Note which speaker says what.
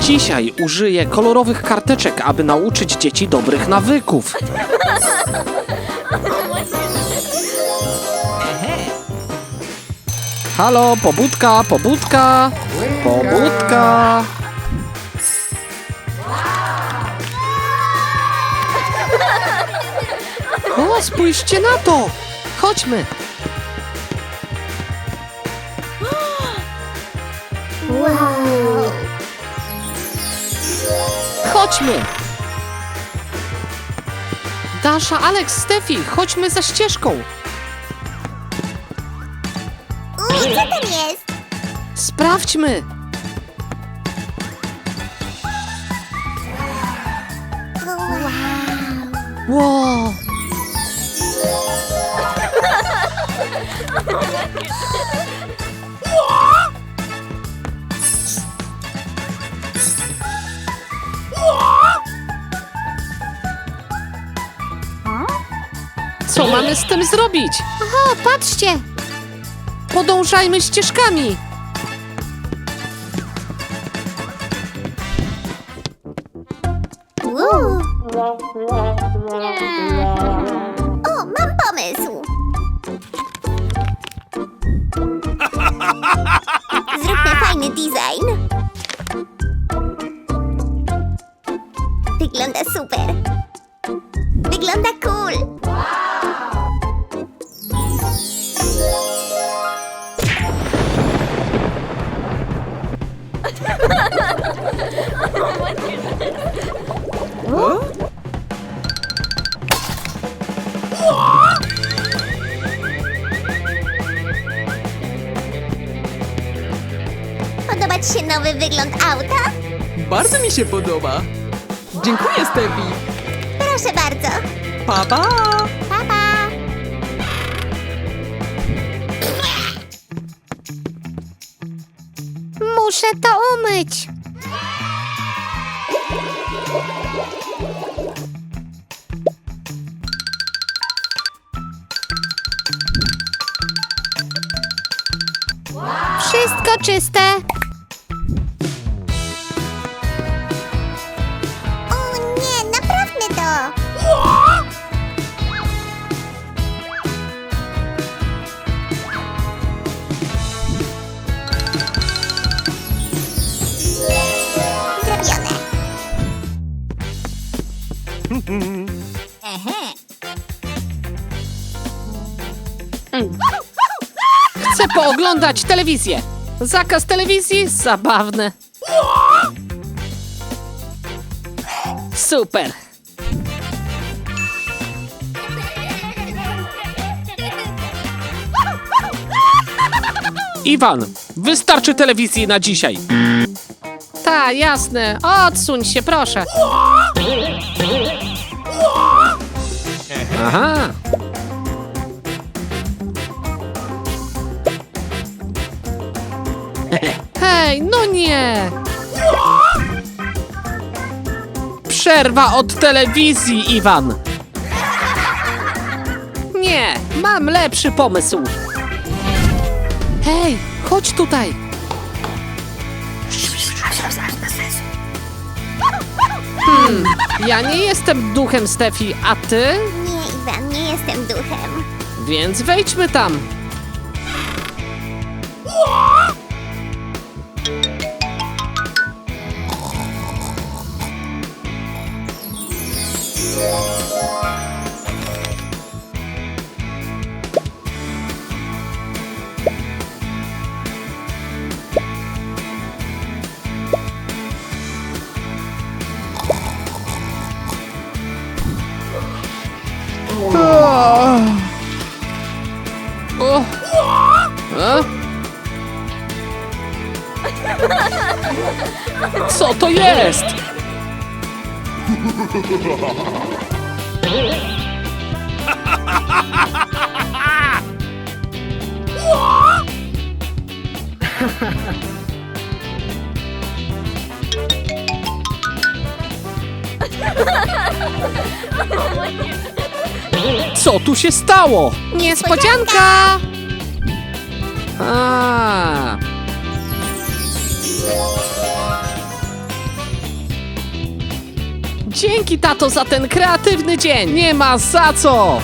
Speaker 1: Dzisiaj użyję kolorowych karteczek, aby nauczyć dzieci dobrych nawyków. Halo, pobudka, pobudka, pobudka. O, spójrzcie na to! Chodźmy! Chodźmy! Dasza, Alex, Stefi, chodźmy za ścieżką.
Speaker 2: Uj, co tam jest?
Speaker 1: Sprawdźmy.
Speaker 2: Wow.
Speaker 1: Wow. Co mamy z tym zrobić?
Speaker 2: O, patrzcie!
Speaker 1: Podążajmy ścieżkami.
Speaker 2: Uuu. O, mam pomysł! Zróbmy fajny design. Wygląda super. Podoba Ci się nowy wygląd auta?
Speaker 3: Bardzo mi się podoba. Dziękuję, Stefi.
Speaker 2: Proszę bardzo.
Speaker 3: Pa, pa.
Speaker 2: Pa, pa. Muszę to umyć. Wszystko czyste.
Speaker 1: Chcę pooglądać telewizję. Zakaz telewizji? Zabawne. Super. Iwan, wystarczy telewizji na dzisiaj. Ta, jasne. Odsuń się, proszę. Aha. Hej, no nie! Przerwa od telewizji, Iwan! Nie, mam lepszy pomysł. Hej, chodź tutaj. Hmm, ja nie jestem duchem Stefi, a ty?
Speaker 2: Nie, Iwan, nie jestem duchem.
Speaker 1: Więc wejdźmy tam. Co to jest? Co tu się stało? Niespodzianka! Dzięki tato za ten kreatywny dzień! Nie ma za co!